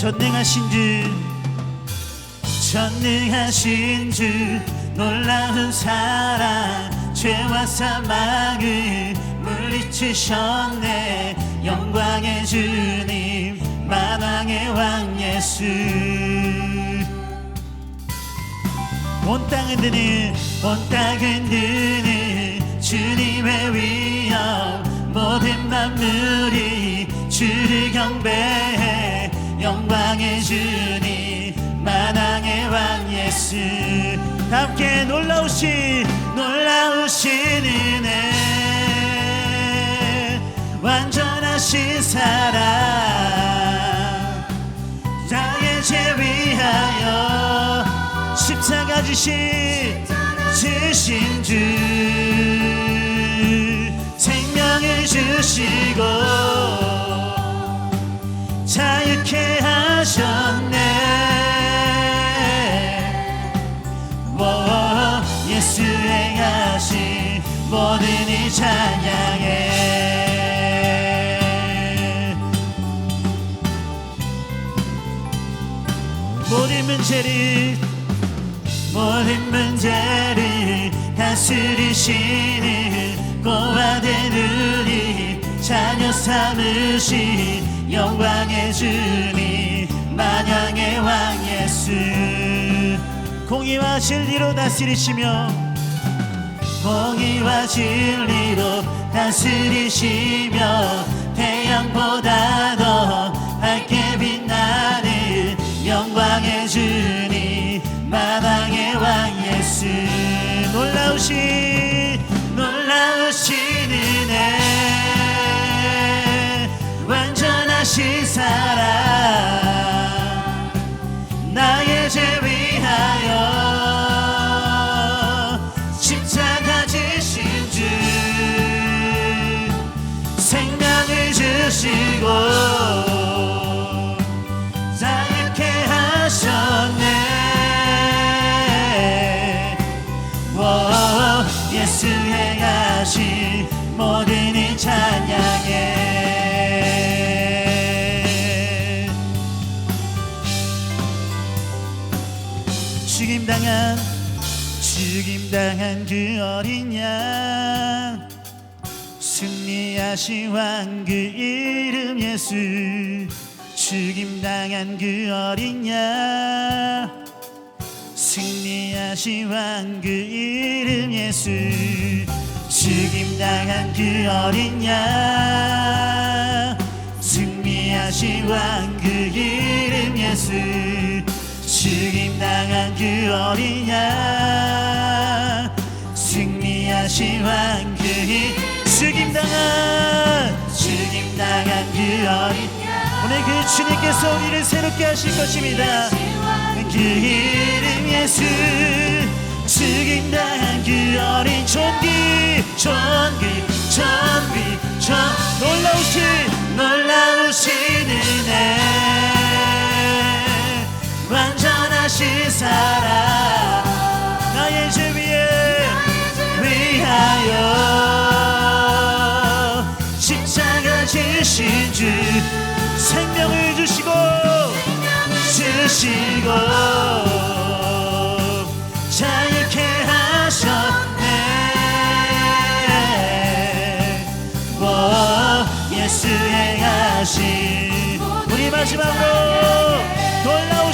전능하신 주 전능하신 주 놀라운 사랑 죄와 사망을 물리치셨네. 영광의 주님 만왕의 왕 예수. 온 땅은 드는 온 땅은 드는 주님의 위엄. 모든 만물이 주를 경배해 영광의 주님 만왕의 왕 예수. 다 함께 놀라우신 놀라우신 은혜 완전하신 사랑. 나의 죄 위하여 십자가 지신 지신 주. 생명을 주시고 자유케 하셨네 모든 이 찬양해. 모든 문제를 모든 문제를 다스리시는 고와된 우리 자녀 삼으신 영광의 주님 만왕의 왕 예수. 공의와 진리로 다스리시며 공의와 진리로 다스리시며 태양보다 더 밝게 빛나는 영광의 주님 마당의 왕 예수. 놀라우신 놀라우신 은혜 완전하신 사랑 예수 행하신 모든 이 찬양해. 죽임당한 죽임당한 그 어린 양 왕그 이름 예수. 죽임당한 그 어린 양 승리하신 왕 그 이름 예수. 죽임당한 그 어린 양 승리하신 왕 그 이름 예수. 죽임당한 그 어린 양 승리하신 왕그 죽임당한 죽임당한 그 어린 양 오늘 그 주님께서 우리를 새롭게 하실 것입니다. 그 이름 예수. 죽임당한 그 어린 존귀 존귀 존귀 존 놀라우신 놀라우신 은혜 완전하신 사랑. 나의 죄 위에 위하여 지신 주 생명을 주시고 주시고 자유케 하셨네. 오, 예수 행하신 우리 마지막으로 놀라우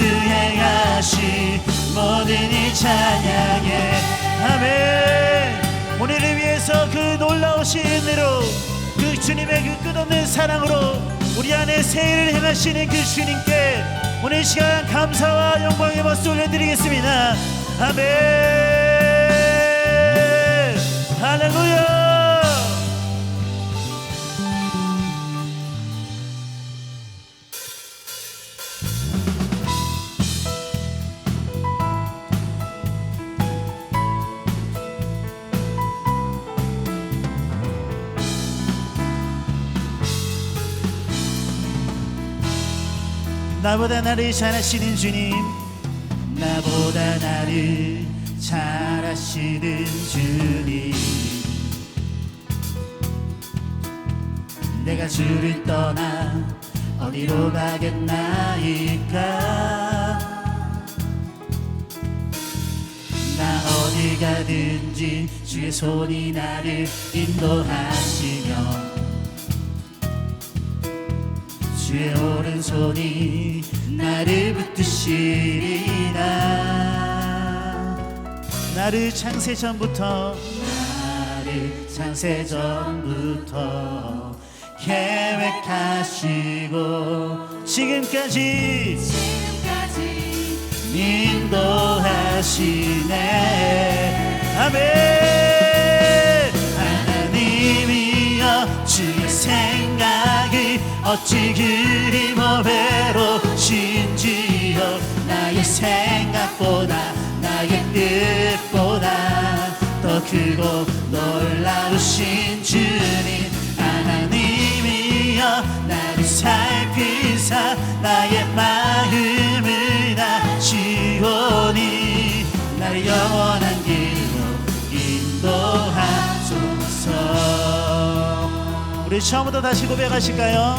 수 행하신 모든 이 찬양 아멘. 오늘을 위해서 그 놀라우신 은혜로 그 주님의 그 끝없는 사랑으로 우리 안에 새해를 행하시는 그 주님께 오늘 시간 감사와 영광의 박수 올려드리겠습니다. 아멘. 할렐루야 나보다 나를 잘하시는 주님. 나보다 나를 잘하시는 주님. 내가 주를 떠나 어디로 가겠나이까? 나 어디 가든지 주의 손이 나를 인도하시며 주의 오른손이 나를 붙드시리라. 나를 창세 전부터 나를 창세 전부터 계획하시고 지금까지 지금까지 인도하시네. 아멘 어찌 그리 뭐 외로우신지요 나의 생각보다 나의 뜻보다 더 크고 놀라우신 주님 하나님이여 나를 살피사 나의 마음을 다시오니 나를 영원한 우리 처음부터 다시 고백하실까요?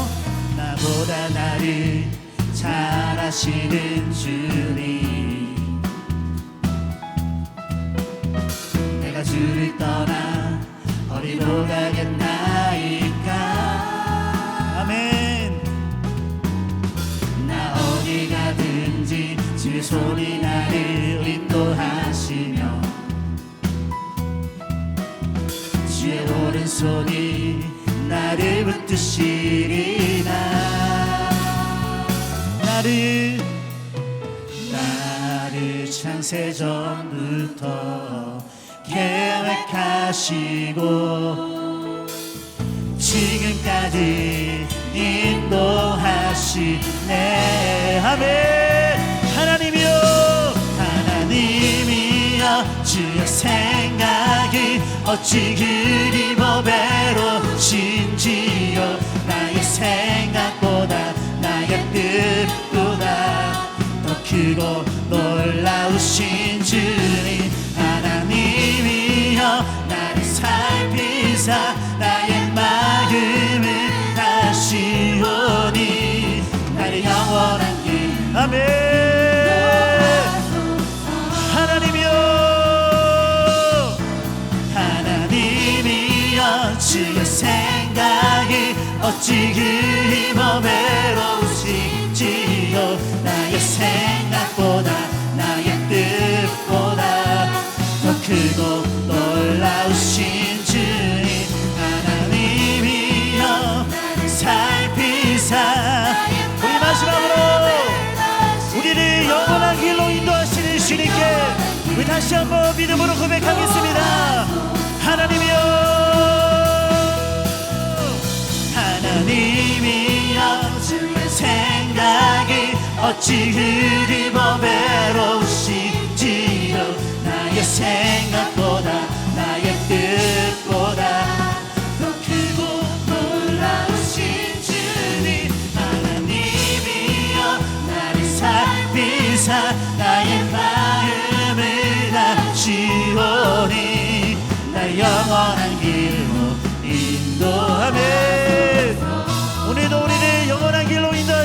나보다 나를 잘하시는 주님. 내가 주를 떠나 어디로 가겠나이까? 아멘. 나 어디 가든지 주의 손이 나를 인도하시며 주의 오른손이 나를 붙드시리라. 나를 나를 창세 전부터 계획하시고 지금까지 인도하시네. 아멘. 하나님이여 하나님이여 주의 생각이 어찌 그리 뭐 외로우 신지요 나의 생각보다 나의 뜻보다 더 크고 놀라우신 주님 하나님이여 나를 살피사 나의 마음을 다시 오니 나를 영원한 길. 아멘 어찌 그리 뭐 외로우신지요 나의 생각보다 나의 뜻보다 더 크고 놀라우신 주님 하나님이여 살피사. 우리 마지막으로 우리를 영원한 길로 인도하시는 주님께 우리 다시 한번 믿음으로 고백하겠습니다. 하나님이여 하나님이여 주의 생각이 어찌 그리 뭐 외로우신지요? 나의 생각보다 나의 뜻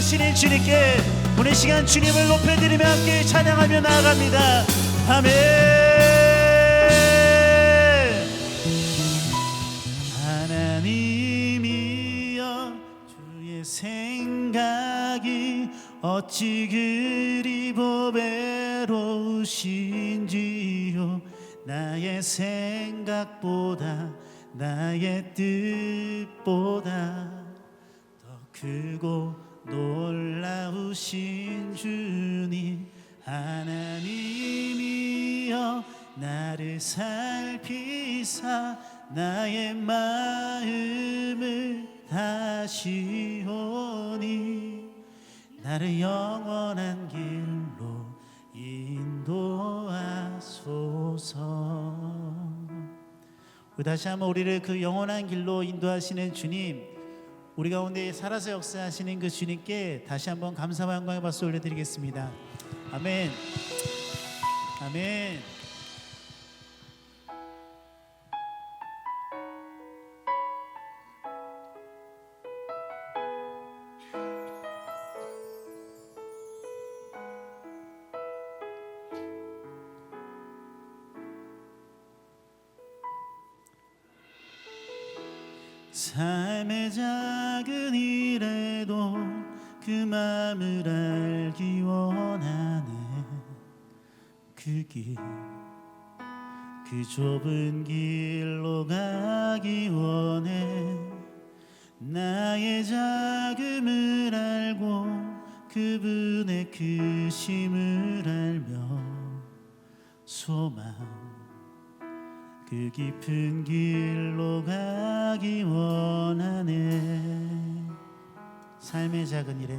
인도하시는 주님께 오늘 시간 주님을 높여드리며 함께 찬양하며 나아갑니다. 아멘. 하나님이여 주의 생각이 어찌 그리 보배로우신지요? 나의 생각보다 나의 뜻보다 더 크고 놀라우신 주님 하나님이여 나를 살피사 나의 마음을 다시 오니 나를 영원한 길로 인도하소서. 우리 다시 한번 우리를 그 영원한 길로 인도하시는 주님 우리 가운데 살아서 역사하시는 그 주님께 다시 한번 감사와 영광의 박수 올려드리겠습니다. 아멘. 아멘 그 길, 그 좁은 길로 가기 원해 나의 자금을 알고 그분의 크심을 알며 소망 그 깊은 길로 가기 원하네. 삶의 작은 일에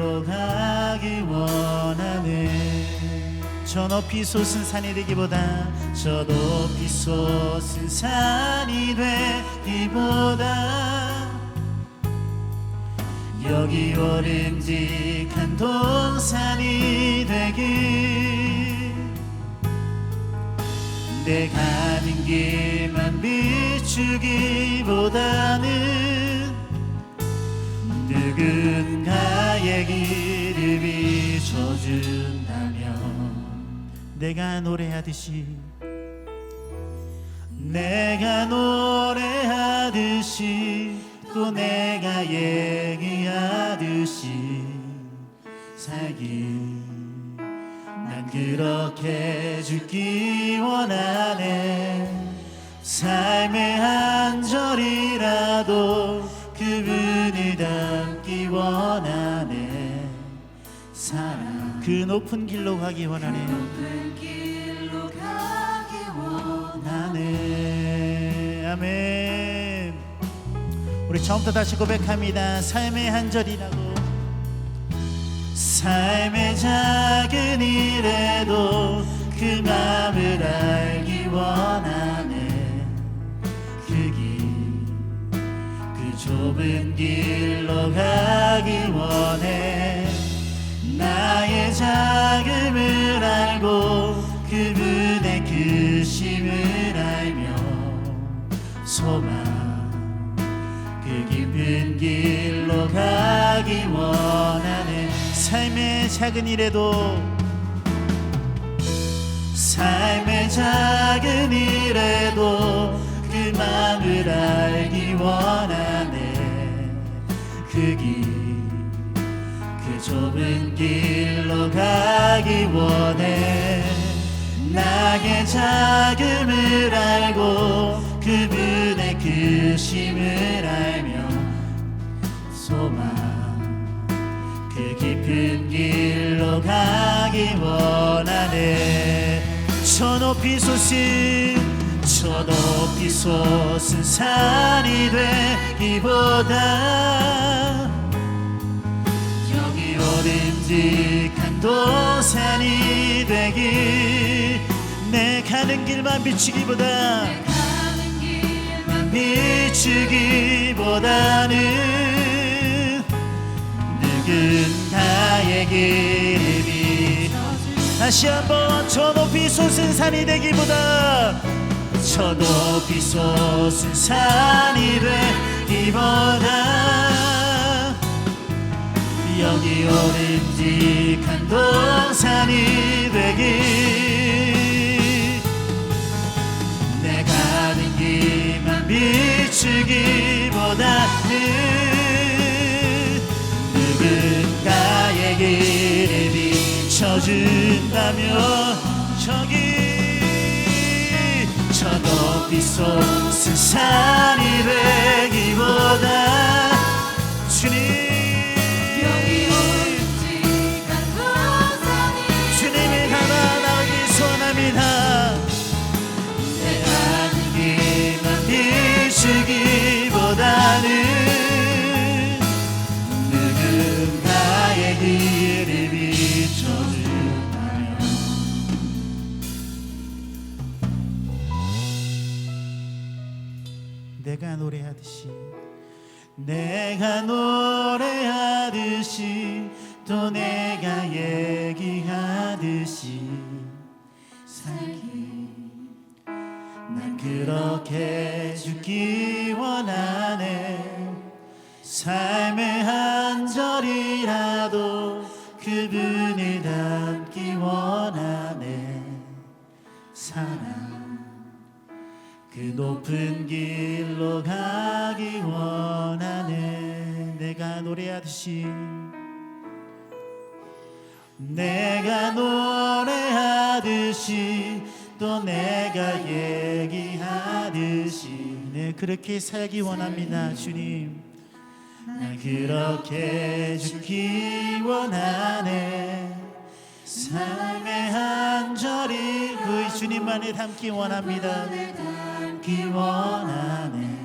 로 가기 원하네. 저 높이 솟은 산이 되기보다 저 높이 솟은 산이 되기보다 여기 오름직한 동산이 되길. 내 가는 길만 비추기보다는 누군가 의 길을 비춰준다면 내가 노래하듯이 내가 노래하듯이 또 내가 얘기하듯이 살기 난 그렇게 죽기 원하네. 삶의 한 절이라도 그분을 닮기 원하네 그 높은 길로 가기 원하네. 원하네 나네. 아멘. 우리 처음부터 다시 고백합니다. 삶의 한 절이라고. 삶의 작은 일에도 그 마음을 알기 원하네. 그길그 좁은 길로 가기 원해 나의 자금을 알고 그분의 크심을 알며 소망 그 깊은 길로 가기 원하네 삶의 작은 일에도 삶의 작은 일에도 그 마음을 알기 원하네. 그 길, 그 좁은 길로 가기 원해. 나의 자금을 알고 그분의 크심을 알며 소망 그 깊은 길로 가기 원하네. 저 높이 솟은 저 높이 솟은 산이 되기보다 오름직한 도산이 되길 내 가는 길만 비추기보다 비추기보다는 누군가의 길이 다시 한번 저 높이 솟은 산이 되기보다 저 높이 솟은 산이 되기보다 여기 오름직한 동산이 되기 내 가는 길만 비추기보다는 누군가의 길을 비춰준다면 저기 저 높이 솟은 산이 되기보다 주님 내가 노래하듯이 내가 노래하듯이 또 내가 얘기하듯이 살기. 난 그렇게 죽기 원하네. 삶의 한 절이라도 그분을 닮기 원 그 높은 길로 가기 원하네. 내가 노래하듯이. 내가 노래하듯이 또 내가 얘기하듯이. 네 그렇게 살기 원합니다 주님. 나 그렇게 죽기 원하네. 삶의 한 절이 그 주님만을 담기 원합니다 담기 원하네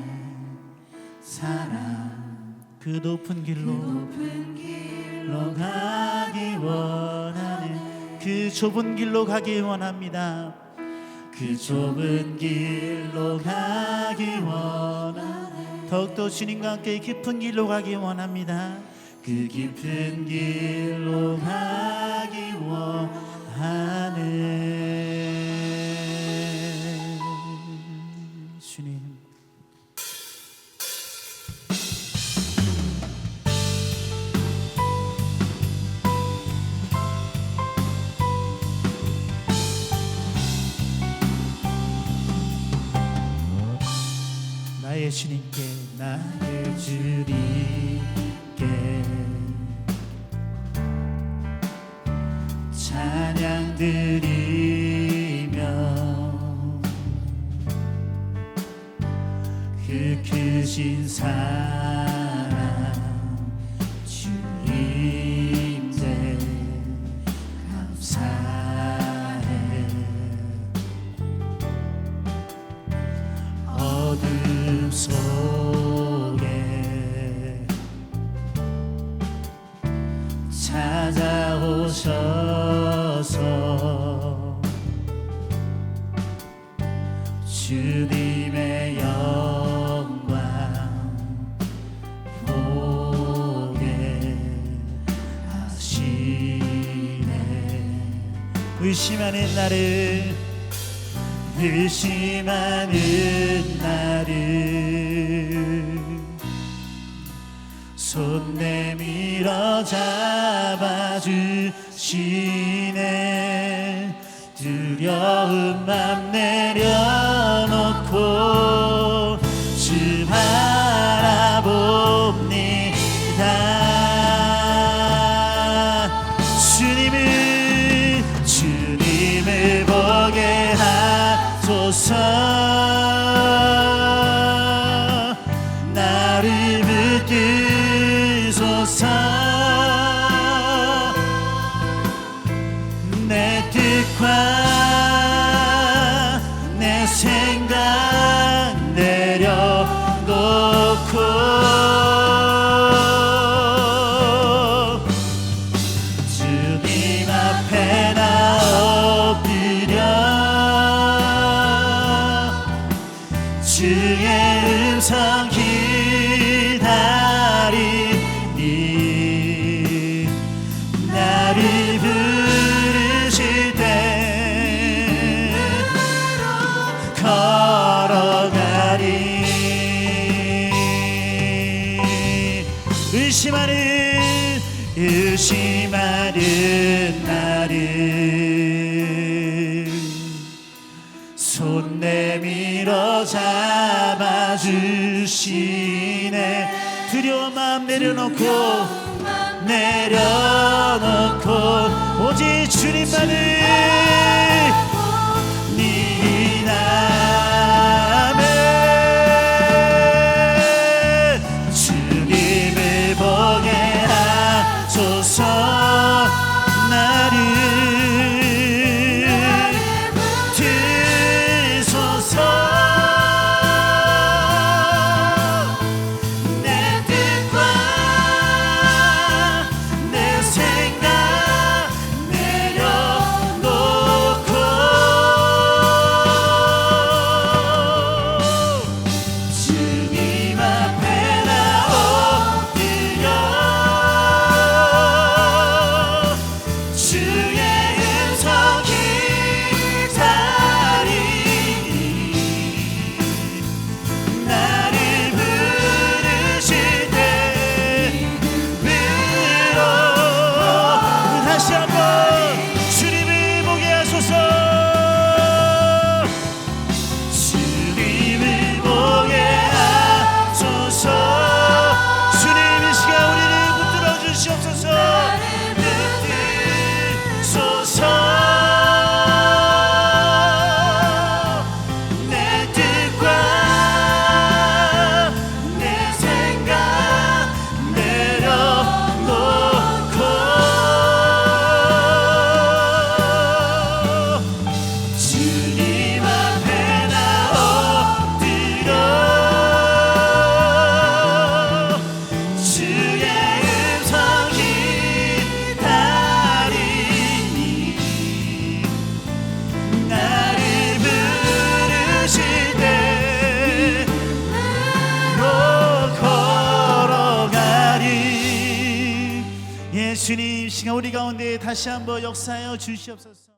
사랑 그 높은 길로 길로 가기 원하네. 그 좁은 길로 가기 원합니다. 그 좁은 길로 가기 원하네. 더욱더 주님과 함께 깊은 길로 가기 원합니다. 그 깊은 길로 가기 원하네 속에 찾아오셔서 주님의 영광 보게 하시네. 의심하는 나를 의심하는 두려운 맘 내려 주의 음성 맘 내려놓고 내려놓고 오직 주님만을 다시 한번 역사하여 주시옵소서.